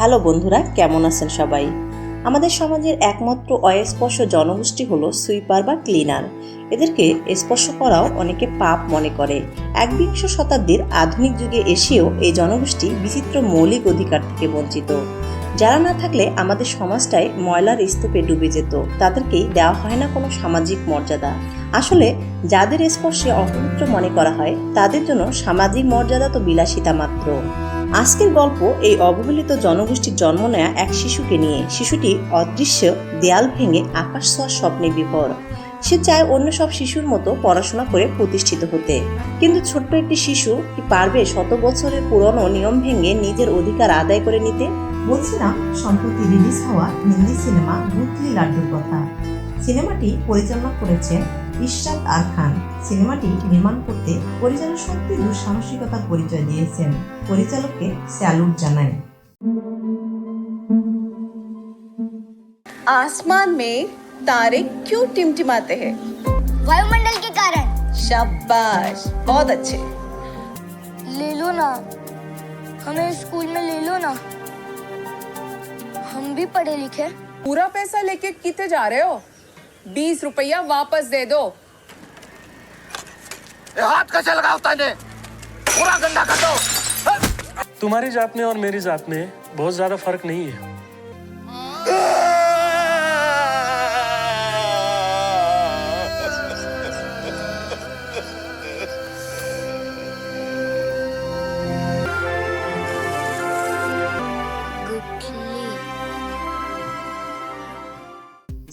Hello বন্ধুরা, কেমন আছেন সবাই? আমাদের সমাজের একমাত্র অস্পর্শ জনগোষ্ঠী হলো সুইপার বা ক্লিনার। এদেরকে স্পর্শ করাও অনেকে পাপ মনে করে। একবিংশ শতাব্দীর আধুনিক যুগে এসেও এই জনগোষ্ঠী বিচিত্র মৌলিক অধিকার থেকে বঞ্চিত। যারা না থাকলে আমাদের সমাজটাই ময়লার স্তূপে ডুবে যেত, তাদেরকেই দেওয়া হয় না কোনো সামাজিক মর্যাদা। আসলে যাদের স্পর্শে অপবিত্র মনে করা হয়, তাদের জন্য সামাজিক মর্যাদা তো বিলাসিতা মাত্র। আজকের গল্প এই অবহেলিত জনগোষ্ঠীর জন্ম নেয়া এক শিশুকে নিয়ে। শিশুটি অদৃশ্য, দেয়াল ভেঙে আকাশ ছোঁয়ার স্বপ্নে বিভোর সে চায় অন্য সব শিশুর মতো পড়াশোনা করে প্রতিষ্ঠিত হতে। কিন্তু ছোট্ট একটি শিশু কি পারবে শত বছরের পুরনো নিয়ম ভেঙে নিজের অধিকার আদায় করে নিতে? বলছিলাম, সম্প্রতি রিলিজ হওয়া হিন্দি সিনেমা ভূতলি লাড্ডুর কথা। সিনেমাটি পরিচালনা করেছেন ইশরাত আর খান সিনেমাটি নির্মাণ করতে পরিচালক সত্যি দুঃসাহসিকতার পরিচয় দিয়েছেন পরিচালককে স্যালুট জানাই आसमान में तारे क्यों टिमटिमाते हैं वायुमंडल के कारण शाबाश बहुत अच्छे ले लो ना हमें स्कूल में ले लो ना हम भी पढ़े लिखे पूरा पैसा लेके कितने जा रहे हो बीस रुपया वापस दे दो ये हाथ कैसे लगाओ तैने पूरा गंदा कर दो तुम्हारी जात में और मेरी जात में बहुत ज्यादा फर्क नहीं है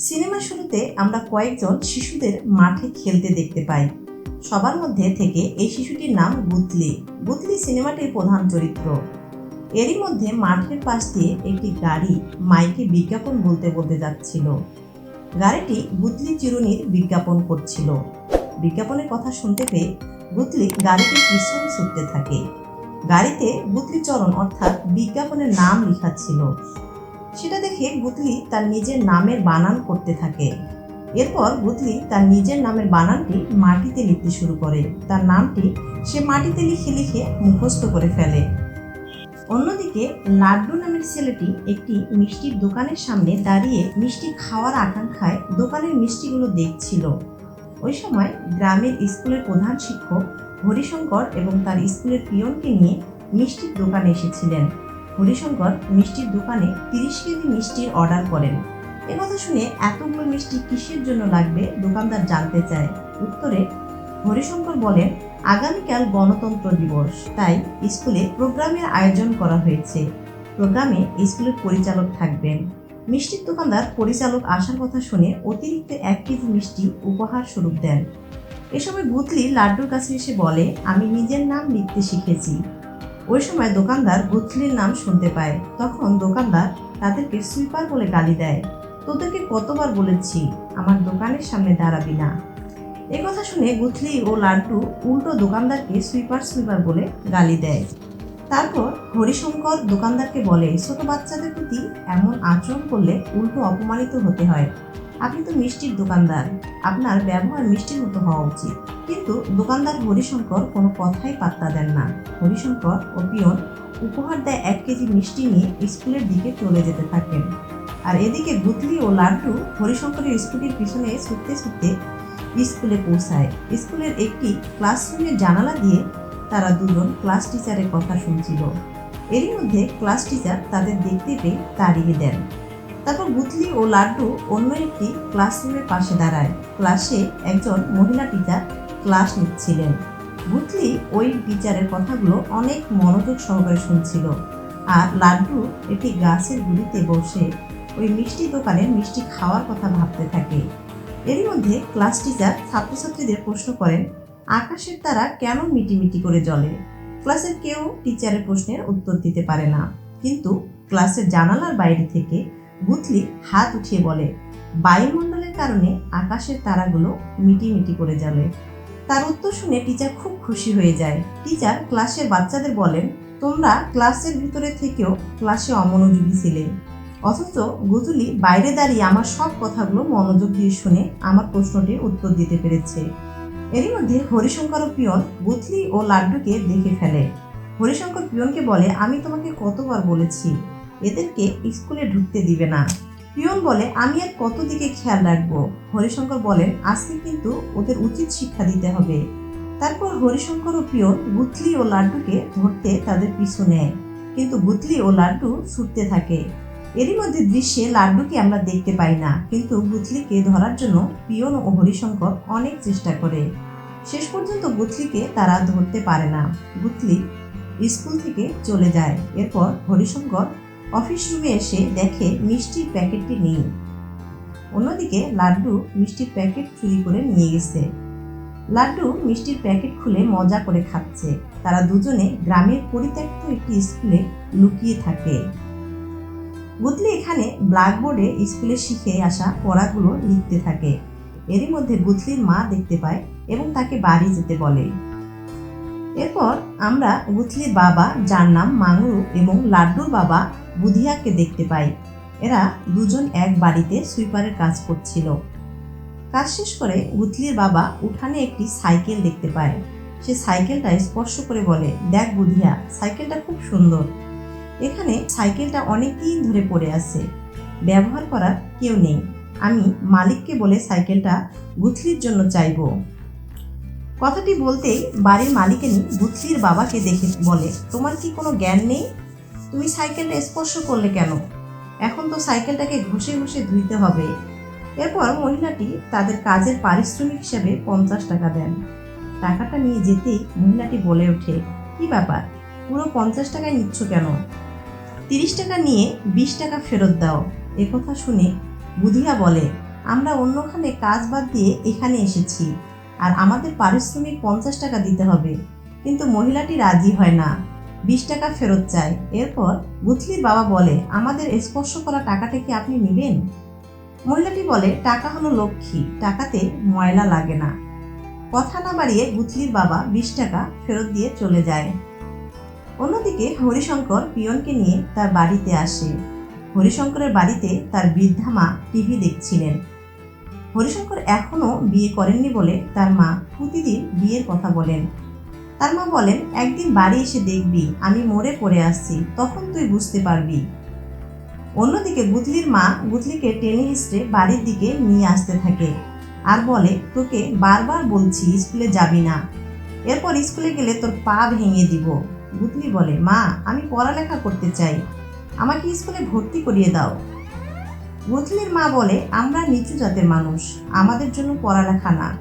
সিনেমা শুরুতে আমরা কয়েকজন শিশুদের মাঠে খেলতে দেখতে পাই। সবার মধ্যে থেকে এই শিশুটির নাম বুতলি বুতলি সিনেমাটির প্রধান চরিত্র। এরই মধ্যে মাঠের পাশ দিয়ে একটি গাড়ি মাইকে বিজ্ঞাপন বলতে বলতে যাচ্ছিল। গাড়িটি বুতলি চিরুনির বিজ্ঞাপন করছিল। বিজ্ঞাপনের কথা শুনতে পেয়ে বুতলি গাড়িটির পিছনে ছুটতে থাকে। গাড়িতে বুতলি চরণ অর্থাৎ বিজ্ঞাপনের নাম লেখা ছিল। সেটা দেখে বুতলি তার নিজের নামের বানান করতে থাকে। এরপর বুতলি তার নিজের নামের বানানটি মাটিতে লিখতে শুরু করে। তার নামটি সে মাটিতে লিখে লিখে মুখস্থ করে ফেলে। অন্যদিকে লাড্ডু নামের ছেলেটি একটি মিষ্টির দোকানের সামনে দাঁড়িয়ে মিষ্টি খাওয়ার আকাঙ্ক্ষায় দোকানের মিষ্টিগুলো দেখছিল। ওই সময় গ্রামের স্কুলের প্রধান শিক্ষক হরিশঙ্কর এবং তার স্কুলের পিয়নকে নিয়ে মিষ্টির দোকানে এসেছিলেন। হরিশঙ্কর মিষ্টির দোকানে তিরিশ কেজি মিষ্টির অর্ডার করেন। কথা শুনে এতগুলো মিষ্টি কিসের জন্য লাগবে দোকানদার জানতে চায়। উত্তরে, হরিশঙ্কর বলেন, আগামীকাল গণতন্ত্র দিবস, তাই স্কুলে প্রোগ্রামের আয়োজন করা হয়েছে। প্রোগ্রামে স্কুলের পরিচালক থাকবেন। মিষ্টির দোকানদার পরিচালক আসার কথা শুনে অতিরিক্ত এক কেজি মিষ্টি উপহার স্বরূপ দেন। এ সময় লাড্ডুর কাছে এসে বলে, আমি নিজের নাম লিখতে শিখেছি। ওই সময় দোকানদার গুথলির নাম শুনতে পায়। তখন দোকানদার তাদেরকে সুইপার বলে গালি দেয়। তোদেরকে কতবার বলেছি, আমার দোকানের সামনে দাঁড়াবি না। এ কথা শুনে গুথলি ও লাড্ডু উল্টো দোকানদারকে সুইপার সুইপার বলে গালি দেয়। তারপর হরিশঙ্কর দোকানদারকে বলে, ছোট বাচ্চাদের প্রতি এমন আচরণ করলে উল্টো অপমানিত হতে হয়। আপনি তো মিষ্টির দোকানদার। আপনার ব্যবহার মিষ্টির মতো হওয়া উচিত। কিন্তু দোকানদার হরিশঙ্কর কোনো কথাই পাত্তা দেন না। হরিশঙ্কর ও পিয়ন উপহার দেয় এক কেজি মিষ্টি নিয়ে স্কুলের দিকে চলে যেতে থাকেন। আর এদিকে গুতলি ও লাড্ডু হরিশঙ্করের স্কুটির পিছনে ছুটতে ছুটতে স্কুলে পৌঁছায়। স্কুলের একটি ক্লাসরুমের জানালা দিয়ে তারা দুজন ক্লাস টিচারের কথা শুনছিল। এরই মধ্যে ক্লাস টিচার তাদের দেখতে পেয়ে তাড়িয়ে দেন। তারপর গুতলি ও লাড্ডু অন্য একটি ক্লাসরুমের পাশে দাঁড়ায়। ক্লাসে একজন মহিলা টিচার ক্লাস নিচ্ছিলেন। বুতলি ওই টিচারের কথাগুলো অনেক মনোযোগ সহকারে শুনছিল। আর লাড্ডু একটি গাছের গুড়িতে বসে ওই মিষ্টি দোকানে মিষ্টি খাওয়ার কথা ভাবতে থাকে। এরই মধ্যে ক্লাস টিচার ছাত্রছাত্রীদের প্রশ্ন করেন, আকাশের তারা কেন মিটিমিটি করে জ্বলে? ক্লাসের কেউ টিচারের প্রশ্নের উত্তর দিতে পারে না। কিন্তু ক্লাসের জানালার বাইরে থেকে বুতলি হাত উঠিয়ে বলে, বায়ুমণ্ডলের কারণে আকাশের তারাগুলো মিটিমিটি করে জ্বলে। তার উত্তর শুনে টিচার খুব খুশি হয়ে যায়। টিচার ক্লাসের বাচ্চাদের বলেন, তোমরা ক্লাসের ভিতরে থেকেও ক্লাসে অমনোযোগী ছিলে। অথচ গুজুলি বাইরে দাঁড়িয়ে আমার সব কথাগুলো মনোযোগ দিয়ে শুনে আমার প্রশ্নটির উত্তর দিতে পেরেছে। এরই মধ্যে হরিশঙ্কর পিয়ন গুথলি ও লাড্ডুকে দেখে ফেলে। হরিশঙ্কর পিয়নকে বলে, আমি তোমাকে কতবার বলেছি এদেরকে স্কুলে ঢুকতে দিবে না। পিয়ন বলে, আমি আর কত দিকে খেয়াল রাখব? হরিশঙ্কর বলেন আজকে কিন্তু ওদের উচিত শিক্ষা দিতে হবে। তারপর হরিশঙ্কর ও পিয়ন গুথলি ও লাড্ডুকে ধরতে তাদের পিছু নেয় কিন্তু গুতলি ও লাড্ডু ছুটতে থাকে। এরই মধ্যে দৃশ্যে লাড্ডুকে আমরা দেখতে পাই না, কিন্তু গুথলিকে ধরার জন্য পিয়ন ও হরিশঙ্কর অনেক চেষ্টা করে। শেষ পর্যন্ত গুথলিকে তারা ধরতে পারে না। গুথলি স্কুল থেকে চলে যায়। এরপর হরিশঙ্কর অফিস রুমে এসে দেখে মিষ্টির প্যাকেটটি নেই। অন্যদিকে লাড্ডু মিষ্টির প্যাকেট চুরি করে নিয়ে গেছে। লাড্ডু মিষ্টির প্যাকেট খুলে মজা করে খাচ্ছে। তারা দুজনে গ্রামের পরিত্যক্ত একটি স্কুলে লুকিয়ে থাকে। গুতলি এখানে ব্ল্যাকবোর্ডে স্কুলে শিখে আসা পড়াগুলো লিখতে থাকে। এরই মধ্যে গুতলির মা দেখতে পায় এবং তাকে বাড়ি যেতে বলে। এরপর আমরা গুতলির বাবা, যার নাম মাংরু এবং লাড্ডুর বাবা বুধিয়াকে দেখতে পাই। এরা দুজন এক বাড়িতে সুইপারের কাজ করছিল। কাজ শেষ করে গুতলির বাবা উঠানে একটি সাইকেল দেখতে পায়। সে সাইকেলটা স্পর্শ করে বলে, দেখ বুধিয়া, সাইকেলটা খুব সুন্দর। এখানে সাইকেলটা অনেক দিন ধরে পড়ে আছে। ব্যবহার করার কেউ নেই। আমি মালিককে বলে সাইকেলটা গুথলির জন্য চাইব। কথাটি বলতেই বাড়ির মালিকেনি গুথলির বাবাকে দেখে বলে, তোমার কি কোনো জ্ঞান নেই? তুমি সাইকেলটা স্পর্শ করলে কেন? এখন তো সাইকেলটাকে ঘষে ঘষে ধুইতে হবে। এরপর মহিলাটি তাদের কাজের পারিশ্রমিক হিসেবে পঞ্চাশ টাকা দেন। টাকাটা নিয়ে যেতেই মহিলাটি বলে ওঠে, কি ব্যাপার? পুরো পঞ্চাশ টাকায় নিচ্ছ কেন? তিরিশ টাকা নিয়ে বিশ টাকা ফেরত দাও। একথা শুনে বুধিয়া বলে, আমরা অন্যখানে কাজ বাদ দিয়ে এখানে এসেছি। আর আমাদের পারিশ্রমিক পঞ্চাশ টাকা দিতে হবে। কিন্তু মহিলাটি রাজি হয় না। বিশ টাকা ফেরত চায় এরপর গুথলির বাবা বলে, আমাদের স্পর্শ করা টাকাটা কি আপনি নেবেন? মহিলাটি বলে, টাকা হলো লক্ষ্মী, টাকাতে ময়লা লাগে না। কথা না বাড়িয়ে গুথলির বাবা বিশ টাকা ফেরত দিয়ে চলে যায়। অন্যদিকে হরিশঙ্কর পিয়নকে নিয়ে তার বাড়িতে আসে। হরিশঙ্করের বাড়িতে তার বৃদ্ধা মা টিভি দেখছিলেন। হরিশঙ্কর এখনও বিয়ে করেননি বলে তার মা প্রতিদিন বিয়ের কথা বলেন। তার মা বলেন, একদিন বাড়ি এসে দেখবি, আমি মরে পড়ে আসছি, তখন তুই বুঝতে পারবি। অন্যদিকে গুতলির মা গুতলিকে টেনে হিসড়ে বাড়ির দিকে নিয়ে আসতে থাকে আর বলে, তোকে বারবার বলছি স্কুলে যাবি না। এরপর স্কুলে গেলে তোর পা ভেঙে দিব। গুতলি বলে, মা, আমি পড়ালেখা করতে চাই। আমাকে স্কুলে ভর্তি করিয়ে দাও। গুতলির মা বলে, আমরা নিচু জাতের মানুষ, আমাদের জন্য পড়ালেখা না।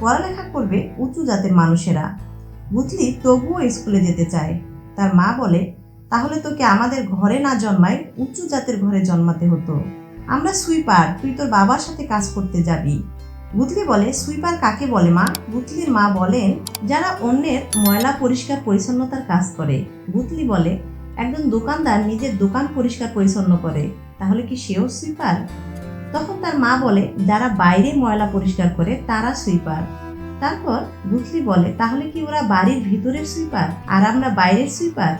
পড়ালেখা করবে উঁচু জাতের মানুষেরা। গুতলি তবুও স্কুলে যেতে চায়। তার মা বলে, তাহলে তোকে আমাদের ঘরে না জন্মায়, উঁচু জাতের ঘরে জন্মাতে হতো। আমরা সুইপার, তুই তোর বাবার সাথে কাজ করতে যাবি। গুতলি বলে, সুইপার কাকে বলে, মা? গুতলির মা বলেন, যারা অন্যের ময়লা পরিষ্কার পরিচ্ছন্নতার কাজ করে। গুতলি বলে, একজন দোকানদার নিজের দোকান পরিষ্কার পরিচ্ছন্ন করে, তাহলে কি সেও সুইপার? তখন তার মা বলে, যারা বাইরে ময়লা পরিষ্কার করে, তারা সুইপার। তারপর গুতলি বলে, তাহলে কি ওরা বাড়ির ভিতরের সুইপার আর আমরা বাইরের সুইপার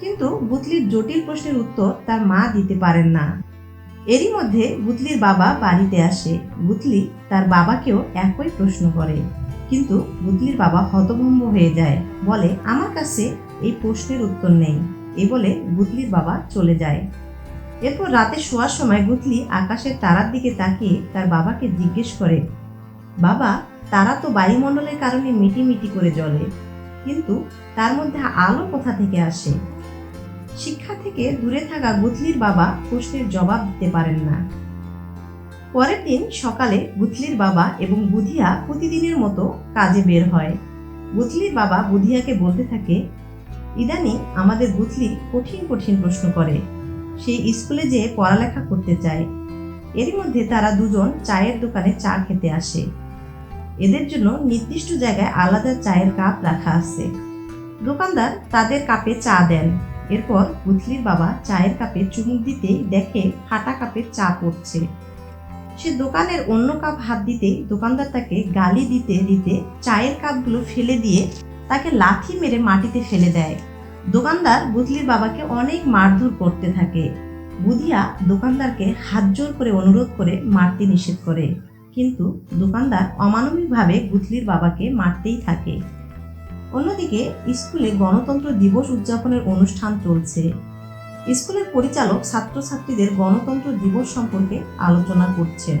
কিন্তু গুতলির জটিল প্রশ্নের উত্তর তার মা দিতে পারেন না। এরই মধ্যে গুতলির বাবা বাড়িতে আসে। গুতলি তার বাবাকেও একই প্রশ্ন করে। কিন্তু গুতলির বাবা হতভম্ব হয়ে যায়। বলে, আমার কাছে এই প্রশ্নের উত্তর নেই। এ বলে গুতলির বাবা চলে যায়। এরপর রাতে শোয়ার সময় গুতলি আকাশের তারার দিকে তাকিয়ে তার বাবাকে জিজ্ঞেস করে, বাবা তারা তো বায়ুমণ্ডলের কারণে মিটি মিটি করে জ্বলে, কিন্তু তার মধ্যে আলো কোথা থেকে আসে? শিক্ষা থেকে দূরে থাকা গুথলির বাবা প্রশ্নের জবাব দিতে পারেন না। পরের দিন সকালে গুথলির বাবা এবং বুধিয়া প্রতিদিনের মতো কাজে বের হয়। গুথলির বাবা বুধিয়াকে বলতে থাকে, ইদানিং আমাদের গুথলি কঠিন কঠিন প্রশ্ন করে। সেই স্কুলে যেয়ে পড়ালেখা করতে চায়। এরই মধ্যে তারা দুজন চায়ের দোকানে চা খেতে আসে। এদের জন্য নির্দিষ্ট জায়গায় আলাদা চায়ের কাপ রাখা আছে। দোকানদার তাদের কাপে চা দেন। এরপর গুথলির বাবা চায়ের কাপে চুমুক দিতেই দেখে ফাটা কাপে চা পড়ছে। সে দোকানের অন্য কাপ হাত দিতেই দোকানদার তাকে গালি দিতে দিতে চায়ের কাপগুলো ফেলে দিয়ে তাকে লাথি মেরে মাটিতে ফেলে দেয়। দোকানদার বুধলির বাবাকে অনেক মারধর করতে থাকে। বুধিয়া দোকানদারকে হাত জোর করে অনুরোধ করে মারতে নিষেধ করে। কিন্তু দোকানদার অমানবিকভাবে গুথলির বাবাকে মারতেই থাকে। অন্যদিকে, স্কুলে গণতন্ত্র দিবস উদযাপনের অনুষ্ঠান চলছে। স্কুলের পরিচালক ছাত্রছাত্রীদের গণতন্ত্র দিবস সম্পর্কে আলোচনা করছেন।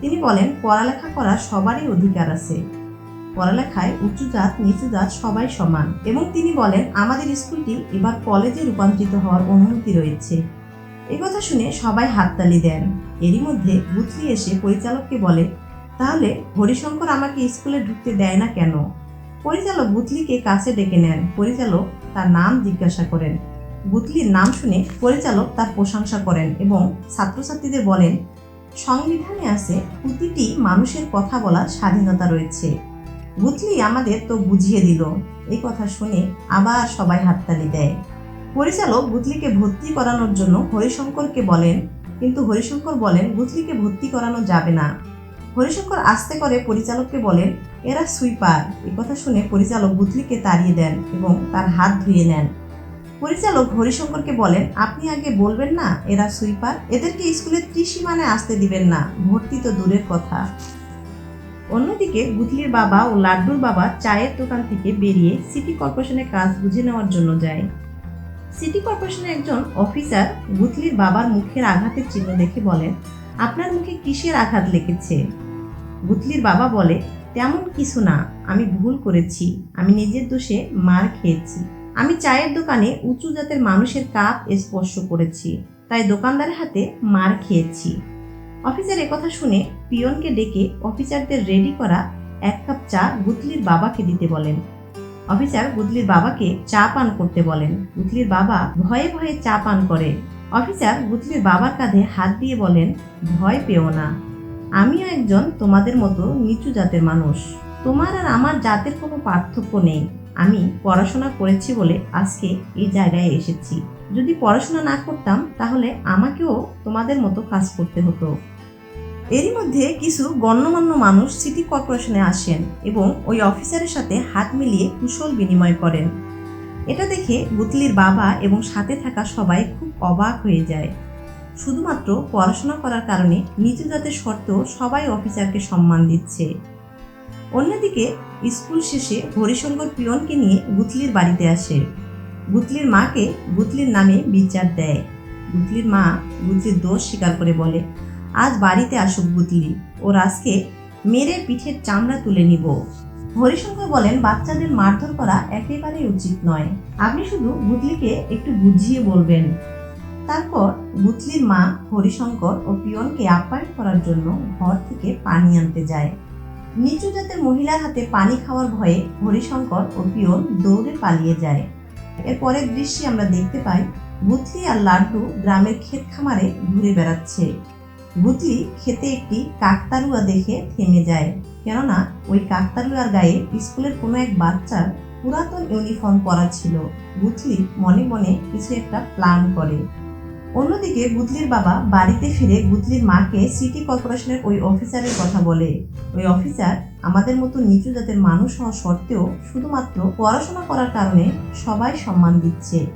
তিনি বলেন, পড়ালেখা করার সবারই অধিকার আছে। পড়ালেখায় উঁচু জাত, নিচু জাত সবাই সমান। এবং তিনি বলেন, আমাদের স্কুলটি এবার কলেজে রূপান্তরিত হওয়ার অনুমতি রয়েছে। কথা শুনে সবাই হাততালি দেন। এরই মধ্যে বুথলি এসে পরিচালককে বলে, তাহলে হরিশঙ্কর আমাকে স্কুলে ঢুকতে দেয় না কেন? পরিচালক বুতলিকে কাছে ডেকে নেন। পরিচালক তার নাম জিজ্ঞাসা করেন। বুতলির নাম শুনে পরিচালক তার প্রশংসা করেন এবং ছাত্রছাত্রীদের বলেন, সংবিধানে আছে প্রতিটি মানুষের কথা বলার স্বাধীনতা রয়েছে। বুতলি আমাদের তো বুঝিয়ে দিল। এই কথা শুনে আবার সবাই হাততালি দেয়। পরিচালক বুতলিকে ভর্তি করানোর জন্য হরিশঙ্করকে বলেন, কিন্তু হরিশঙ্কর বলেন বুতলিকে ভর্তি করানো যাবে না। হরিশঙ্কর আস্তে করে পরিচালককে বলেন, এরা সুইপার। এই কথা শুনে পরিচালক বুতলিকে তাড়িয়ে দেন এবং তার হাত ধুয়ে নেন। পরিচালক হরিশঙ্করকে বলেন, আপনি আগে বলবেন না, এরা সুইপার? এদেরকে স্কুলের ত্রিসীমানে আসতে দিবেন না, ভর্তি তো দূরের কথা। অন্যদিকে গুতলির বাবা ও লাড্ডুর বাবা চায়ের দোকান থেকে বেরিয়ে সিটি কর্পোরেশনের কাজ বুঝে নেওয়ার জন্য যায়। সিটি কর্পোরেশনের একজন অফিসার গুতলির বাবার মুখের আঘাতের চিহ্ন দেখে বলেন, আপনার মুখে কিসের আঘাত লেগেছে? গুতলির বাবা বলে, তেমন কিছু না, আমি ভুল করেছি, আমি নিজের দোষে মার খেয়েছি। আমি চায়ের দোকানে উঁচু জাতের মানুষের কাপ স্পর্শ করেছি, তাই দোকানদারের হাতে মার খেয়েছি। অফিসার একথা শুনে পিয়নকে ডেকে অফিসারদের রেডি করা এক কাপ চা গুতলির বাবাকে দিতে বলেন। অফিসার গুদলির বাবাকে চা পান করতে বলেন। গুদলির বাবা ভয়ে ভয়ে চা পান করে। অফিসার গুদলির বাবার কাঁধে হাত দিয়ে বলেন, ভয় পেও না। আমিও একজন তোমাদের মতো নিচু জাতের মানুষ। তোমার আর আমার জাতের কোনো পার্থক্য নেই। আমি পড়াশোনা করেছি বলে আজকে এই জায়গায় এসেছি। যদি পড়াশোনা না করতাম, তাহলে আমাকেও তোমাদের মতো কাজ করতে হতো। এরই মধ্যে কিছু গণ্যমান্য মানুষ সিটি কর্পোরেশনে আসেন এবং ওই অফিসারের সাথে হাত মিলিয়ে কুশল বিনিময় করেন। এটা দেখে গুতলির বাবা এবং সাথে থাকা সবাই খুব অবাক হয়ে যায়। শুধুমাত্র পড়াশোনা করার কারণে নিচু জাতের সত্ত্বেও সবাই অফিসারকে সম্মান দিচ্ছে। অন্যদিকে, স্কুল শেষে হরিশঙ্কর পিয়নকে নিয়ে গুতলির বাড়িতে আসে। গুতলির মাকে গুতলির নামে বিচার দেয়। গুতলির মা গুতলির দোষ স্বীকার করে বলে আজ বাড়িতে আসুক গুতলি ওর আজকে মেরে পিঠের চামড়া তুলে নিব। হরিশঙ্কর বলেন, বাচ্চাদের মারধর করা একেবারেই উচিত নয়। আপনি শুধু গুতলিকে একটু বুঝিয়ে বলবেন। তারপর গুতলির মা হরিশঙ্কর ও পিয়নকে আপ্যায়ন করার জন্য ঘর থেকে পানি আনতে যায়। নিচু জাতের মহিলার হাতে পানি খাওয়ার ভয়ে হরিশঙ্কর ও পিয়ন দৌড়ে পালিয়ে যায়। এর পরের দৃশ্যে আমরা দেখতে পাই গুতলি আর লাড্ডু গ্রামের ক্ষেত খামারে ঘুরে বেড়াচ্ছে। গুতলি খেতে একটি কাকতারুয়া দেখে থেমে যায়। কেননা, ওই কাকতারুয়ার গায়ে স্কুলের কোনো এক বাচ্চার পুরাতন ইউনিফর্ম পরা ছিল। গুতলি মনে মনে কিছু একটা প্ল্যান করে। অন্যদিকে গুতলির বাবা বাড়িতে ফিরে গুতলির মাকে সিটি কর্পোরেশনের ওই অফিসারের কথা বলে। ওই অফিসার আমাদের মতো নিচু জাতের মানুষ হওয়া সত্ত্বেও শুধুমাত্র পড়াশোনা করার কারণে সবাই সম্মান দিচ্ছে।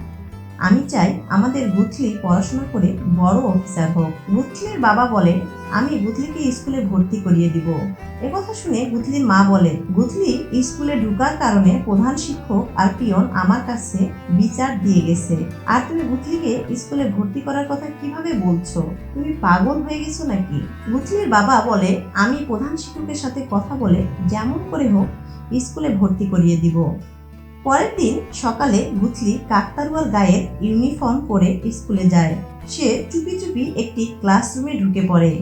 আমি চাই আমাদের গুথলি পড়াশোনা করে বড় অফিসার হোক। গুথলির বাবা বলে, আমি গুথলিকে স্কুলে ভর্তি করিয়ে দিব। একথা শুনে গুথলির মা বলে গুথলি স্কুলে ঢুকার কারণে প্রধান শিক্ষক আর পিয়ন আমার কাছে বিচার দিয়ে গেছে। আর তুমি গুথলিকে স্কুলে ভর্তি করার কথা কীভাবে বলছো? তুমি পাগল হয়ে গেছো নাকি? গুথলির বাবা বলে, আমি প্রধান শিক্ষকের সাথে কথা বলে যেমন করে হোক স্কুলে ভর্তি করিয়ে দিব। পরের দিন সকালে গুথলি কাকতারুয়ার গায়ের ইউনিফর্ম পরে স্কুলে যায়। সে চুপি চুপি একটি ক্লাসরুমে ঢুকে পড়ে।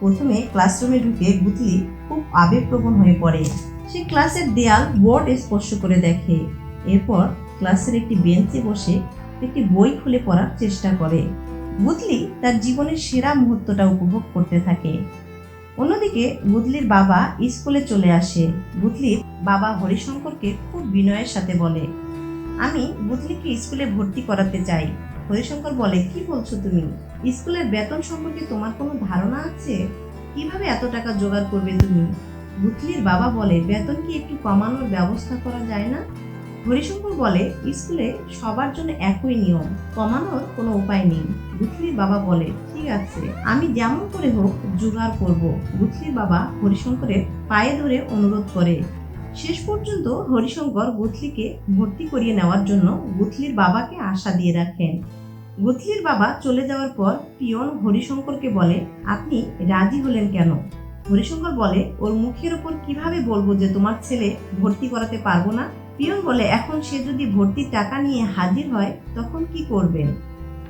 প্রথমে ক্লাসরুমে ঢুকে গুথলি খুব আবেগপ্রবণ হয়ে পড়ে। সে ক্লাসের দেয়াল বোর্ড স্পর্শ করে দেখে। এরপর ক্লাসের একটি বেঞ্চে বসে একটি বই খুলে পড়ার চেষ্টা করে। গুথলি তার জীবনের সেরা মুহূর্তটা উপভোগ করতে থাকে। অন্যদিকে বুদলির বাবা স্কুলে চলে আসে। বুদলির বাবা হরিশঙ্করকে খুব বিনয়ের সাথে বলে, আমি বুদলিকে স্কুলে ভর্তি করাতে চাই। হরিশঙ্কর বলে, কি বলছো তুমি? স্কুলের বেতন সম্পর্কে তোমার কোনো ধারণা আছে? কীভাবে এত টাকা জোগাড় করবে তুমি? বুদলির বাবা বলে, বেতন কি একটু কমানোর ব্যবস্থা করা যায় না? হরিশঙ্কর বলে, স্কুলে সবার জন্য একই নিয়ম, কমানোর কোনো উপায় নেই। গুথলির বাবা বলে, ঠিক আছে, আমি যেমন করে হোক জোগাড় করব। গুথলির বাবা হরিশঙ্করের পায়ে ধরে অনুরোধ করে। শেষ পর্যন্ত হরিশঙ্কর গুথলিকে ভর্তি করিয়ে নেওয়ার জন্য গুথলির বাবাকে আশা দিয়ে রাখেন। গুথলির বাবা চলে যাওয়ার পর পিয়ন হরিশঙ্করকে বলে, আপনি রাজি হলেন কেন? হরিশঙ্কর বলে, ওর মুখের ওপর কীভাবে বলব যে তোমার ছেলে ভর্তি করাতে পারব না? পিয়ন বলে, এখন সে যদি ভর্তির টাকা নিয়ে হাজির হয়, তখন কি করবেন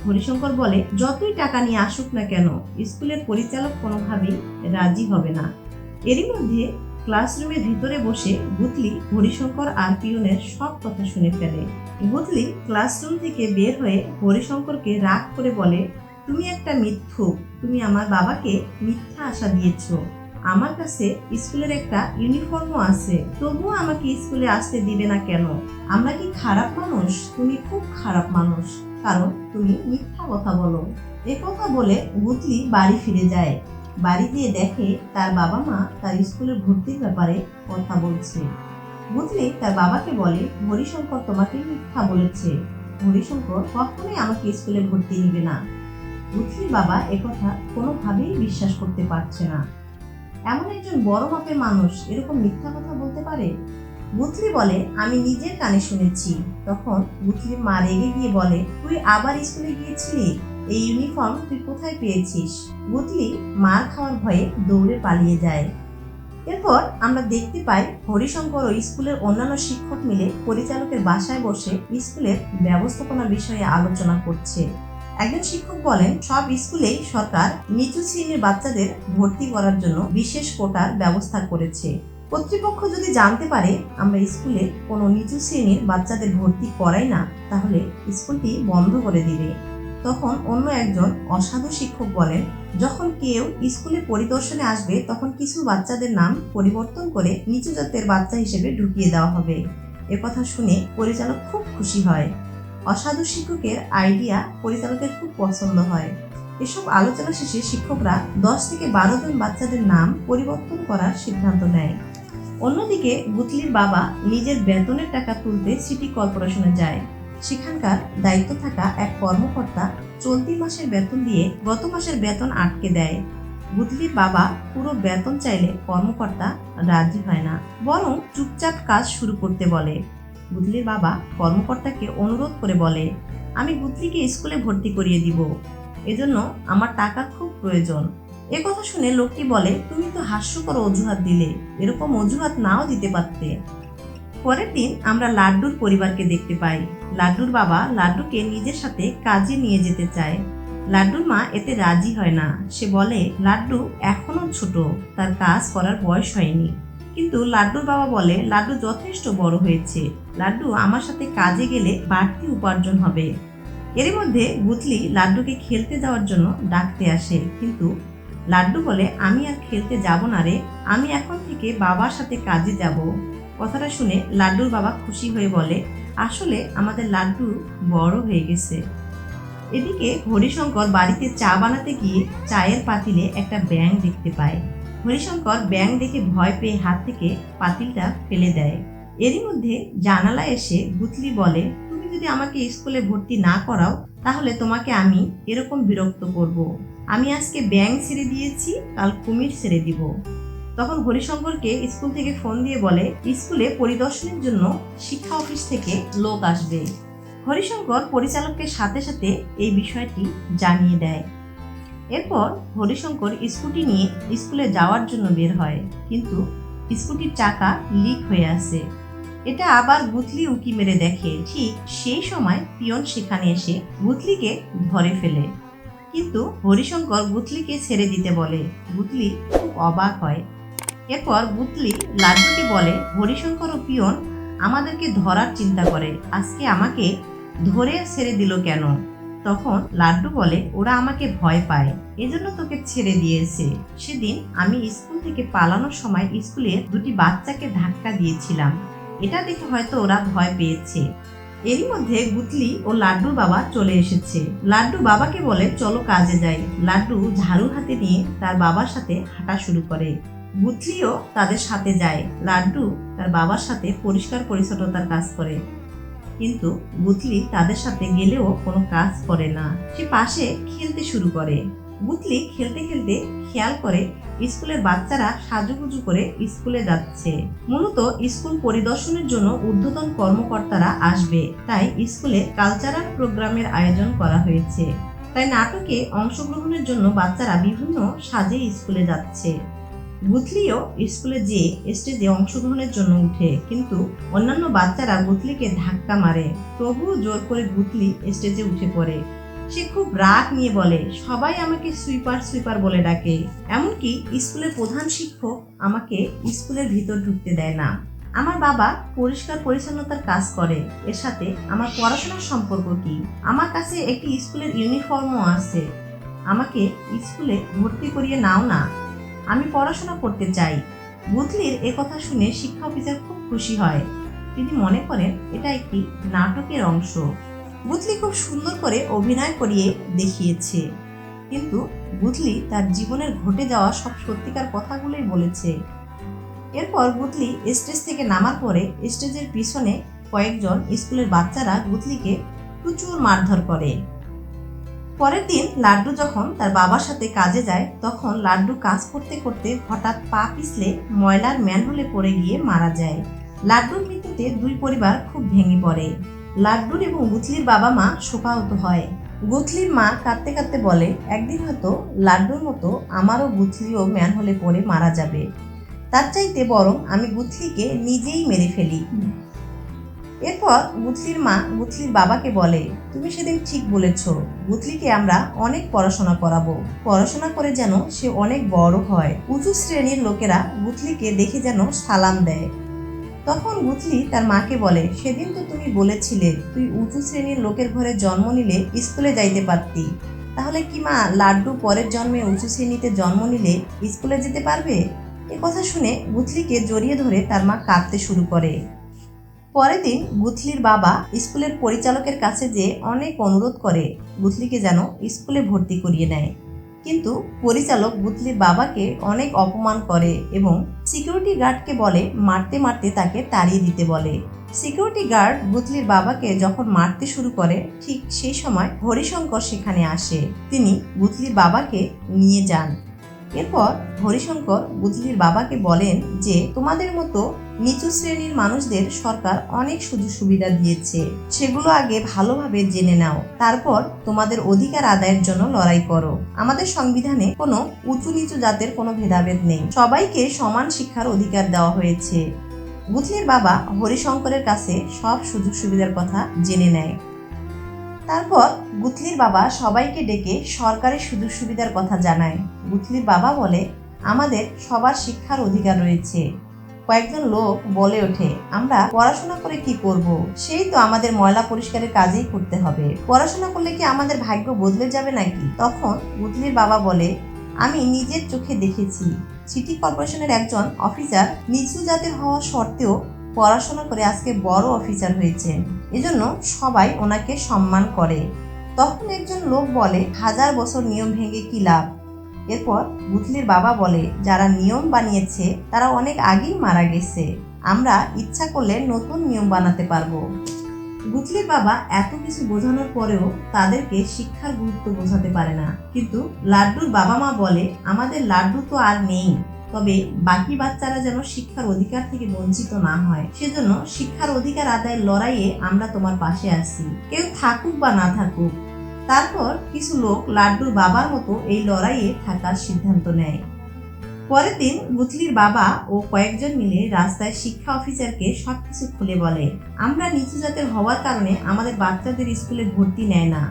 হরিশঙ্কর বলে, যতই টাকা নিয়ে আসুক না কেন, স্কুলের পরিচালক কোনোভাবেই রাজি হবে না। এরই মধ্যে ক্লাসরুমের ভিতরে বসে গুতলি, হরিশঙ্কর আর পিয়নের সব কথা শুনে ফেলে। গুতলি ক্লাসরুম থেকে বের হয়ে হরিশঙ্করকে রাগ করে বলে, তুমি একটা মিথ্যুক, তুমি আমার বাবাকে মিথ্যা আশা দিয়েছ। আমার কাছে স্কুলের একটা ইউনিফর্মও আছে। তবুও আমাকে স্কুলে আসতে দিবে না কেন? আমরা কি খারাপ মানুষ? তুমি খুব খারাপ মানুষ। কারণ তুমি মিথ্যা কথা বলো। এ কথা বলে গুতলি বাড়ি ফিরে যায়। বাড়ি গিয়ে দেখে তার বাবা মা তার স্কুলে ভর্তির ব্যাপারে কথা বলছে। বুঝলি তার বাবাকে বলে, হরিশঙ্কর তোমাকে মিথ্যা বলেছে। হরিশঙ্কর কখনোই আমাকে স্কুলে ভর্তি নিবে না। বুঝলির বাবা একথা কোনোভাবেই বিশ্বাস করতে পারছে না। এমন একজন বড় মাপের মানুষ এরকম মিথ্যা কথা বলতে পারে? গুথলি বলে, আমি নিজের কানে শুনেছি। তখন গুথলির মা রেগে গিয়ে বলে, তুই আবার স্কুলে গিয়েছিলি? এই ইউনিফর্ম তুই কোথায় পেয়েছিস? গুথলি মার খাওয়ার ভয়ে দৌড়ে পালিয়ে যায়। এরপর আমরা দেখতে পাই হরিশঙ্কর ও স্কুলের অন্যান্য শিক্ষক মিলে পরিচালকের বাসায় বসে স্কুলের ব্যবস্থাপনা বিষয়ে আলোচনা করছে। একজন শিক্ষক বলেন, সব স্কুলেই সরকার নিচু শ্রেণির বাচ্চাদের ভর্তি করার জন্য বিশেষ কোটার ব্যবস্থা করেছে। কর্তৃপক্ষ যদি জানতে পারে, আমরা স্কুলে কোনো নিচু শ্রেণির বাচ্চাদের ভর্তি করাই না, তাহলে স্কুলটি বন্ধ করে দিবে। তখন অন্য একজন অসাধু শিক্ষক বলেন, যখন কেউ স্কুলে পরিদর্শনে আসবে, তখন কিছু বাচ্চাদের নাম পরিবর্তন করে নিচু জাতের বাচ্চা হিসেবে ঢুকিয়ে দেওয়া হবে। কথা শুনে পরিচালক খুব খুশি হয়। অসাধু শিক্ষকের আইডিয়া পরিচালকের খুব পছন্দ হয়। এসব আলোচনা শেষে শিক্ষকরা দশ থেকে বারো জন বাচ্চাদের নাম পরিবর্তন করার সিদ্ধান্ত নেয়। অন্যদিকে গুতলির বাবা নিজের বেতনের টাকা তুলতে সিটি কর্পোরেশনে যায়। সেখানকার দায়িত্ব থাকা এক কর্মকর্তা চলতি মাসের বেতন দিয়ে গত মাসের বেতন আটকে দেয়। গুতলির বাবা পুরো বেতন চাইলে কর্মকর্তা রাজি হয় না, বরং চুপচাপ কাজ শুরু করতে বলে। গুতলির বাবা কর্মকর্তাকে অনুরোধ করে বলে, আমি গুতলিকে স্কুলে ভর্তি করিয়ে দিব। এজন্য আমার টাকা খুব প্রয়োজন। এ কথা শুনে লোকটি বলে, তুমি তো হাস্যকর অজুহাত দিলে। এরকম অজুহাত নাও দিতে পারতে। পরের দিন আমরা লাড্ডুর পরিবারকে দেখতে পাই। লাড্ডুর বাবা লাড্ডুকে নিজের সাথে কাজে নিয়ে যেতে চায়। লাড্ডুর মা এতে রাজি হয় না। সে বলে, লাড্ডু এখনও ছোট। তার কাজ করার বয়স হয়নি। কিন্তু লাড্ডুর বাবা বলে, লাড্ডু যথেষ্ট বড় হয়েছে। লাড্ডু আমার সাথে কাজে গেলে বাড়তি উপার্জন হবে। এরই মধ্যে গুতলি লাড্ডুকে খেলতে যাওয়ার জন্য ডাকতে আসে, কিন্তু লাড্ডু বলে, আমি আর খেলতে যাব না রে, আমি এখন থেকে বাবার সাথে কাজে যাব। কথাটা শুনে লাড্ডুর বাবা খুশি হয়ে বলে, আসলে আমাদের লাড্ডু বড় হয়ে গেছে। এদিকে হরিশঙ্কর বাড়িতে চা বানাতে গিয়ে চায়ের পাতিলে একটা ব্যাং দেখতে পায়। হরিশঙ্কর ব্যাং দেখে ভয় পেয়ে হাত থেকে পাতিলটা ফেলে দেয়। এরই মধ্যে জানালা এসে গুতলি বলে, তুমি যদি আমাকে স্কুলে ভর্তি না করাও, তাহলে তোমাকে আমি এরকম বিরক্ত করব। আমি আজকে ব্যাং ছেড়ে দিয়েছি, কাল কুমির ছেড়ে দিব। তখন হরিশঙ্করকে স্কুল থেকে ফোন দিয়ে বলে, স্কুলে পরিদর্শনের জন্য শিক্ষা অফিস থেকে লোক আসবে। হরিশঙ্কর পরিচালককে সাথে সাথে এই বিষয়টি জানিয়ে দেয়। এরপর হরিশঙ্কর স্কুটি নিয়ে স্কুলে যাওয়ার জন্য বের হয়, কিন্তু স্কুটির চাকা লিক হয়ে আছে এটা আবার গুথলি উকি মেরে দেখে, ঠিক সেই সময় পিয়ন সেখানে এসে গুথলিকে ধরে ফেলে। কিন্তু হরিশঙ্কর গুথলিকে ছেড়ে দিতে বলে। গুথলি খুব অবাক হয়। এরপর গুতলি লাড্ডুকে বলে, হরিশঙ্কর ও পিয়ন আমাদেরকে ধরার চিন্তা করে। আজকে আমাকে ধরে ছেড়ে দিল কেন? তখন লাড্ডু বলে, ওরা আমাকে ভয় পায়। এজন্য তোকে ছেড়ে দিয়েছে। সেদিন আমি স্কুল থেকে পালানোর সময় স্কুলে দুটি বাচ্চাকে ধাক্কা দিয়েছিলাম। এটা দেখে হয়তো ওরা ভয় পেয়েছে। এরই মধ্যে গুতলি ও লাড্ডুর বাবা চলে এসেছে। লাড্ডু বাবাকে বলে, চলো কাজে যাই। লাড্ডু ঝাড়ু হাতে নিয়ে তার বাবার সাথে হাঁটা শুরু করে। গুতলিও তাদের সাথে যায়। লাড্ডু তার বাবার সাথে পরিষ্কার পরিচ্ছন্নতার কাজ করে। কিন্তু গুথলি তাদের সাথে গেলেও কোনো কাজ করে না। সে পাশে খেলতে শুরু করে। গুতলি খেলতে খেলতে খেয়াল করে স্কুলের বাচ্চারা সাজুগুজু করে স্কুলে যাচ্ছে। মূলত স্কুল পরিদর্শনের জন্য ঊর্ধ্বতন কর্মকর্তারা আসবে। তাই স্কুলে কালচারাল প্রোগ্রামের আয়োজন করা হয়েছে। তাই নাটকে অংশগ্রহণের জন্য বাচ্চারা বিভিন্ন সাজে স্কুলে যাচ্ছে। গুথলিও স্কুলে যেয়ে স্টেজে অংশগ্রহণের জন্য উঠে, কিন্তু অন্যান্য বাচ্চারা গুথলিকে ধাক্কা মারে। তবুও জোর করে গুথলি স্টেজে উঠে পড়ে। সে খুব রাগ নিয়ে বলে, সবাই আমাকে সুইপার সুইপার বলে ডাকে। এমনকি স্কুলের প্রধান শিক্ষক আমাকে স্কুলের ভিতর ঢুকতে দেয় না। আমার বাবা পরিষ্কার পরিচ্ছন্নতার কাজ করে। এর সাথে আমার পড়াশোনার সম্পর্ক কি? আমার কাছে একটি স্কুলের ইউনিফর্মও আছে। আমাকে স্কুলে ভর্তি করিয়ে নাও না। আমি পড়াশোনা করতে চাই। এ কথা শুনে শিক্ষা অফিসার খুব খুশি হয়। তিনি মনে করেন, এটা একটি নাটকের অংশ। বুথলি খুব সুন্দর করে অভিনয় করিয়ে দেখিয়েছে। কিন্তু বুথলি তার জীবনের ঘটে যাওয়া সব সত্যিকার কথাগুলোই বলেছে। এরপর বুতলি স্টেজ থেকে নামার পরে স্টেজের পিছনে কয়েকজন স্কুলের বাচ্চারা বুতলিকে প্রচুর মারধর করে। পরের দিন লাড্ডু যখন তার বাবার সাথে কাজে যায়, তখন লাড্ডু কাজ করতে করতে হঠাৎ পা পিছলে ময়লার ম্যানহোলে পড়ে গিয়ে মারা যায়। লাড্ডুর মৃত্যুতে দুই পরিবার খুব ভেঙে পড়ে। লাড্ডুর এবং গুথলির বাবা মা শোকাহত হয়। গুথলির মা কাঁদতে কাঁদতে বলে, একদিন হয়তো লাড্ডুর মতো আমারও গুথলিও ম্যানহোলে পড়ে মারা যাবে। তার চাইতে বরং আমি গুথলিকে নিজেই মেরে ফেলি। এরপর গুথলির মা গুথলির বাবাকে বলে, তুমি সেদিন ঠিক বলেছ। গুথলিকে আমরা অনেক পড়াশোনা করাবো। পড়াশোনা করে যেন সে অনেক বড় হয়। উঁচু শ্রেণির লোকেরা গুথলিকে দেখে যেন সালাম দেয়। তখন গুথলি তার মাকে বলে, সেদিন তো তুমি বলেছিলে, তুই উঁচু শ্রেণির লোকের ঘরে জন্ম নিলে স্কুলে যাইতে পারতি। তাহলে কি মা লাড্ডু পরের জন্মে উঁচু শ্রেণীতে জন্ম নিলে স্কুলে যেতে পারবে? এ কথা শুনে গুথলিকে জড়িয়ে ধরে তার মা কাঁদতে শুরু করে। পরের দিন গুথলির বাবা স্কুলের পরিচালকের কাছে যে অনেক অনুরোধ করে গুথলিকে যেন স্কুলে ভর্তি করিয়ে নেয়। কিন্তু পরিচালক গুথলির বাবাকে অনেক অপমান করে এবং সিকিউরিটি গার্ডকে বলে, মারতে মারতে তাকে তাড়িয়ে দিতে বলে। সিকিউরিটি গার্ড গুথলির বাবাকে যখন মারতে শুরু করে, ঠিক সেই সময় হরিশঙ্কর সেখানে আসে। তিনি গুথলির বাবাকে নিয়ে যান। এরপর হরিশঙ্কর বুদলির বাবাকে বলেন যে, তোমাদের মতো নিচু শ্রেণির মানুষদের সরকার অনেক সুযোগ সুবিধা দিয়েছে। সেগুলো আগে ভালোভাবে জেনে নাও। তারপর তোমাদের অধিকার আদায়ের জন্য লড়াই করো। আমাদের সংবিধানে কোনো উঁচু নিচু জাতের কোনো ভেদাভেদ নেই। সবাইকে সমান শিক্ষার অধিকার দেওয়া হয়েছে। বুথলির বাবা হরিশঙ্করের কাছে সব সুযোগ সুবিধার কথা জেনে নেয়। তারপর গুথলির বাবা সবাইকে ডেকে সরকারি সুযোগ সুবিধার কথা জানায়। গুথলির বাবা বলে, আমাদের সবার শিক্ষার অধিকার রয়েছে। কয়েকজন লোক বলে ওঠে, আমরা পড়াশোনা করে কি করব? সেই তো আমাদের ময়লা পরিষ্কারের কাজেই করতে হবে। পড়াশোনা করলে কি আমাদের ভাগ্য বদলে যাবে নাকি? তখন গুথলির বাবা বলে, আমি নিজের চোখে দেখেছি। সিটি কর্পোরেশনের একজন অফিসার নিচু জাতের হওয়া সত্ত্বেও পড়াশোনা করে আজকে বড় অফিসার হয়েছেন এজন্য সবাই ওনাকে সম্মান করে। তখন একজন লোক বলে, হাজার বছর নিয়ম ভেঙে কি লাভ? এরপর গুথলির বাবা বলে, যারা নিয়ম বানিয়েছে, তারা অনেক আগেই মারা গেছে। আমরা ইচ্ছা করলে নতুন নিয়ম বানাতে পারব। গুথলির বাবা এত কিছু বোঝানোর পরেও তাদেরকে শিক্ষার গুরুত্ব বোঝাতে পারে না। কিন্তু লাড্ডুর বাবা মা বলে, আমাদের লাড্ডু তো আর নেই। তবে বাকি বাচ্চারা যেন শিক্ষার অধিকার থেকে বঞ্চিত না হয়। সেজন্য শিক্ষার অধিকার আদায়ের লড়াইয়ে আমরা তোমার পাশে আছি। কেউ থাকুক বা না থাকুক, তারপর কিছু লোক লাড্ডুর বাবার মতো এই লড়াইয়ে থাকার সিদ্ধান্ত নেয়। পরের দিন গুথলির বাবা ও কয়েকজন মিলে রাস্তায় শিক্ষা অফিসারকে সবকিছু খুলে বলে, আমরা নিচু জাতের হওয়ার কারণে আমাদের বাচ্চাদের স্কুলে ভর্তি নেয় না।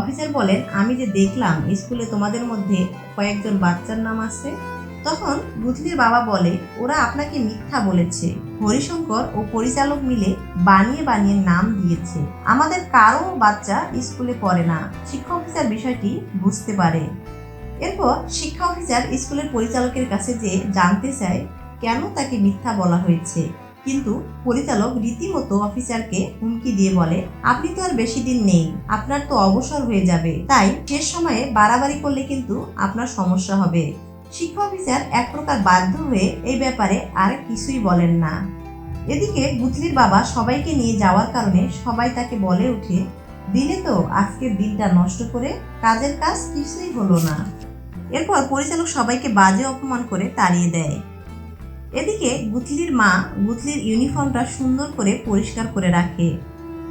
অফিসার বলেন, আমি যে দেখলাম, স্কুলে তোমাদের মধ্যে কয়েকজন বাচ্চার নাম আছে। তখন গুথলির বাবা বলে, ওরা আপনাকে মিথ্যা বলেছে। হরিশঙ্কর ও পরিচালক মিলে বানিয়ে বানিয়ে নাম দিয়েছে। আমাদের কারও বাচ্চা স্কুলে পড়ে না। শিক্ষা অফিসার বিষয়টি বুঝতে পারে। এরপর শিক্ষা অফিসার স্কুলের পরিচালকের কাছে যে জানতে চায়, কেন তাকে মিথ্যা বলা হয়েছে? কিন্তু পরিচালক রীতিমতো অফিসারকে হুমকি দিয়ে বলে, আপনি তো আর বেশি দিন নেই। আপনার তো অবসর হয়ে যাবে। তাই শেষ সময়ে বাড়াবাড়ি করলে কিন্তু আপনার সমস্যা হবে। শিক্ষা অফিসার এক প্রকার বাধ্য হয়ে এই ব্যাপারে আর কিছুই বলেন না। এদিকে গুথলির বাবা সবাইকে নিয়ে যাওয়ার কারণে সবাই তাকে বলে ওঠে, দিলে তো আজকের দিনটা নষ্ট করে কাজের কাজ কিছুই হলো না। এরপর পরিচালক সবাইকে বাজে অপমান করে তাড়িয়ে দেয়। এদিকে গুথলির মা গুথলির ইউনিফর্মটা সুন্দর করে পরিষ্কার করে রাখে।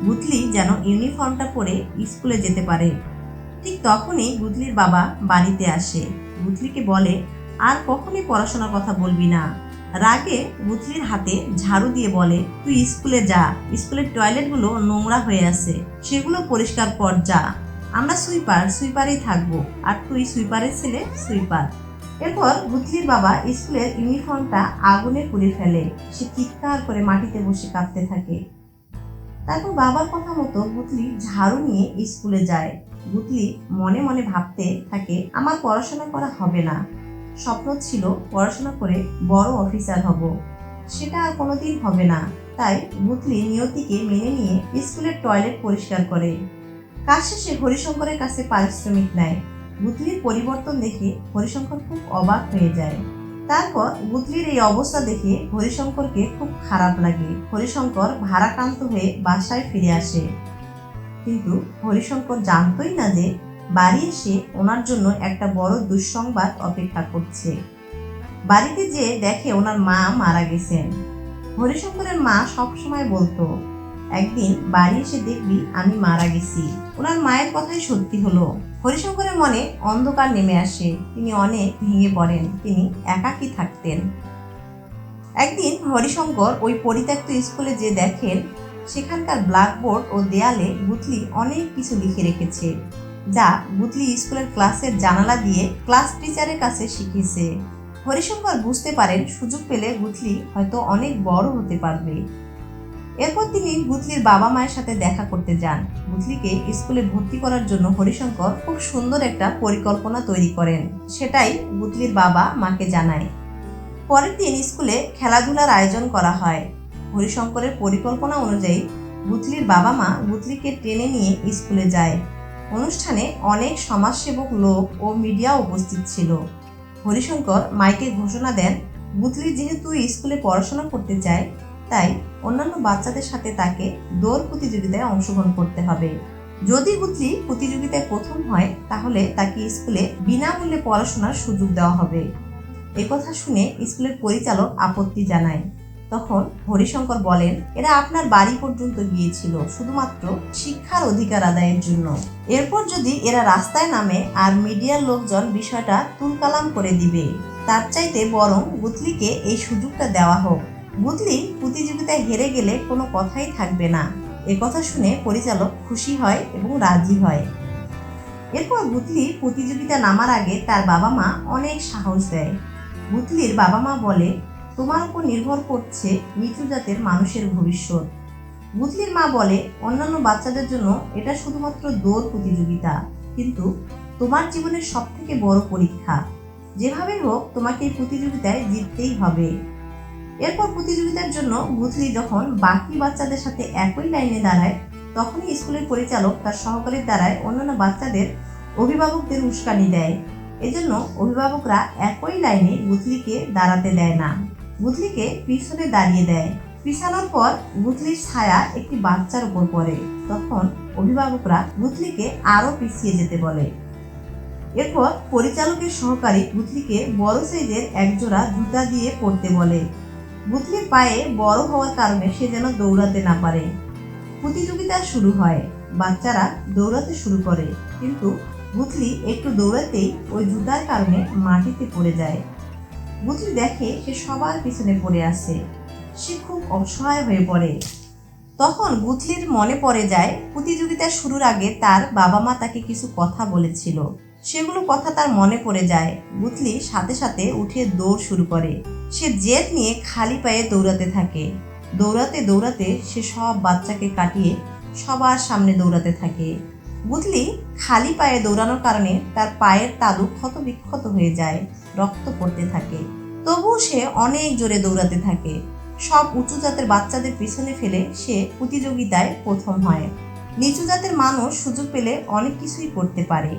গুথলি যেন ইউনিফর্মটা পরে স্কুলে যেতে পারে। ঠিক তখনই গুথলির বাবা বাড়িতে আসে। গুথলিকে বলে, আর কখনই পড়াশোনার কথা বলবি না। রাগে গুথলির হাতে ঝাড়ু দিয়ে বলে, তুই স্কুলে যা, স্কুলের টয়লেটগুলো নোংরা হয়ে আছে, সেগুলো পরিষ্কার কর, যা। আমরা সুইপার, সুইপারেই থাকব, আর তুই সুইপারের ছেলে, সুইপার। এরপর গুথলির বাবা স্কুলের ইউনিফর্মটা আগুনে পুড়ে ফেলে। সে চিৎকার করে মাটিতে বসে কাঁদতে থাকে। তারপর বাবার কথা মতো গুতলি ঝাড়ু নিয়ে স্কুলে যায়। গুতলি মনে মনে ভাবতে থাকে, আমার পড়াশোনা করা হবে না। স্বপ্ন ছিল পড়াশোনা করে বড় অফিসার হব। সেটা আর কোনোদিন হবে না। তাই গুতলি নিয়তিকে মেনে নিয়ে স্কুলের টয়লেট পরিষ্কার করে। কাজ শেষে হরিশঙ্করের কাছে পারিশ্রমিক নেয়। গুতলির পরিবর্তন দেখে হরিশঙ্কর খুব অবাক হয়ে যায়। তারপর গুতলির এই অবস্থা দেখে হরিশঙ্করকে খুব খারাপ লাগে। হরিশঙ্কর ভারাক্রান্ত হয়ে বাসায় ফিরে আসে। কিন্তু হরিশঙ্কর জানতই না যে বাড়ি এসে ওনার জন্য একটা বড় দুঃসংবাদ অপেক্ষা করছে। বাড়িতে যে দেখে ওনার মা মারা গেছেন। হরিশঙ্করের মা সবসময় বলতো, একদিন বাড়ি এসে দেখবি আমি মারা গেছি। ওনার মায়ের কথাই সত্যি হলো হরিশঙ্করের মনে অন্ধকার নেমে আসে। তিনি অনেক ভেঙে পড়েন। তিনি একাকী থাকতেন। একদিন হরিশঙ্কর ওই পরিত্যক্ত স্কুলে যে দেখেন সেখানকার ব্ল্যাকবোর্ড ও দেয়ালে গুতলি অনেক কিছু লিখে রেখেছে, যা গুতলি স্কুলের ক্লাসের জানালা দিয়ে ক্লাস টিচারের কাছে শিখেছে। হরিশঙ্কর বুঝতে পারেন, সুযোগ পেলে গুতলি হয়তো অনেক বড় হতে পারবে। এরপর তিনি গুতলির বাবা মায়ের সাথে দেখা করতে যান। গুতলিকে স্কুলে ভর্তি করার জন্য হরিশঙ্কর খুব সুন্দর একটা পরিকল্পনা তৈরি করেন। সেটাই গুতলির বাবা মাকে জানায়। পরের দিন স্কুলে খেলাধুলার আয়োজন করা হয়। হরিশঙ্করের পরিকল্পনা অনুযায়ী গুতলির বাবা মা গুতলিকে টেনে নিয়ে স্কুলে যায়। অনুষ্ঠানে অনেক সমাজসেবক লোক ও মিডিয়া উপস্থিত ছিল। হরিশঙ্কর মাইকে ঘোষণা দেন, গুতলি যেহেতু স্কুলে পড়াশোনা করতে চায়, তাই অন্যান্য বাচ্চাদের সাথে তাকে দৌড় প্রতিযোগিতায় অংশগ্রহণ করতে হবে। যদি গুতলি প্রতিযোগিতায় প্রথম হয়, তাহলে তাকে স্কুলে বিনামূল্যে পড়াশোনার সুযোগ দেওয়া হবে। একথা শুনে স্কুলের পরিচালক আপত্তি জানায়। তখন হরিশঙ্কর বলেন, এরা আপনার বাড়ি পর্যন্ত গিয়েছিল, শুধুমাত্র শিক্ষার অধিকার আদায়ের জন্য। এরপর যদি এরা রাস্তায় নামে আর মিডিয়ার লোকজন বিষয়টা তুলকালাম করে দিবে, তার চাইতে বরং গুতলিকে এই সুযোগটা দেওয়া হোক। গুতলি প্রতিযোগিতায় হেরে গেলে কোনো কথাই থাকবে না। কথা শুনে পরিচালক খুশি হয় এবং রাজি হয়। এরপর গুতলি প্রতিযোগিতা নামার আগে তার বাবা মা অনেক সাহস দেয়। গুতলির বাবা মা বলে তোমার উপর নির্ভর করছে নিচু জাতের মানুষের ভবিষ্যৎ। গুতলির মা বলে, অন্যান্য বাচ্চাদের জন্য এটা শুধুমাত্র দৌড় প্রতিযোগিতা, কিন্তু তোমার জীবনের সব থেকে বড় পরীক্ষা। যেভাবেই হোক, তোমাকে এই প্রতিযোগিতায় জিততেই হবে। এরপর প্রতিযোগিতার জন্য গুথলি যখন বাকি বাচ্চাদের সাথে একই লাইনে দাঁড়ায়, তখনই স্কুলের পরিচালক তার সহকারীর দ্বারায় অন্যান্য বাচ্চাদের অভিভাবকদের উস্কানি দেয়। এজন্য অভিভাবকরা একই লাইনে গুথলিকে দাঁড়াতে দেয় না। গুথলিকে পিছনে দাঁড়িয়ে দেয়। পিছানোর পর গুথলির ছায়া একটি বাচ্চার উপর পড়ে। তখন অভিভাবকরা গুথলিকে আরও পিছিয়ে যেতে বলে। এরপর পরিচালকের সহকারী গুথলিকে বড় সাইজের একজোড়া জুতা দিয়ে পড়তে বলে। গুথলির পায়ে বড় হওয়ার কারণে সে যেন দৌড়াতে না পারে। প্রতিযোগিতা শুরু হয়। বাচ্চারা দৌড়াতে শুরু করে। কিন্তু গুথলি একটু দৌড়াতেই ওই জুতার কারণে মাটিতে পড়ে যায়। গুথলি দেখে সে সবার পিছনে পড়ে আছে। সে খুব অসহায় হয়ে পড়ে। তখন গুথলির মনে পড়ে যায়, প্রতিযোগিতা শুরুর আগে তার বাবা মা তাকে কিছু কথা বলেছিল। সেগুলো কথা তার মনে পড়ে যায়। গুথলি সাথে সাথে উঠে দৌড় শুরু করে। সে জেদ নিয়ে খালি পায়ে দৌড়াতে থাকে। দৌড়াতে দৌড়াতে সে সব বাচ্চাকে কাটিয়ে সবার সামনে দৌড়াতে থাকে। বুঝলি খালি পায়ে দৌড়ানোর কারণে তার পায়ের তালু ক্ষত বিক্ষত হয়ে যায়। রক্ত পড়তে থাকে। তবুও সে অনেক জোরে দৌড়াতে থাকে। সব উঁচু জাতের বাচ্চাদের পিছনে ফেলে সে প্রতিযোগিতায় প্রথম হয়। নিচু জাতের মানুষ সুযোগ পেলে অনেক কিছুই করতে পারে।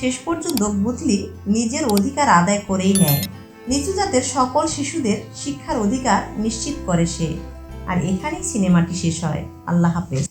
শেষ পর্যন্ত বুথলি নিজের অধিকার আদায় করেই নেয়। নিচু জাতের সকল শিশুদের শিক্ষার অধিকার নিশ্চিত করে সে। আর এখানেই সিনেমাটি শেষ হয়। আল্লাহ হাফেজ।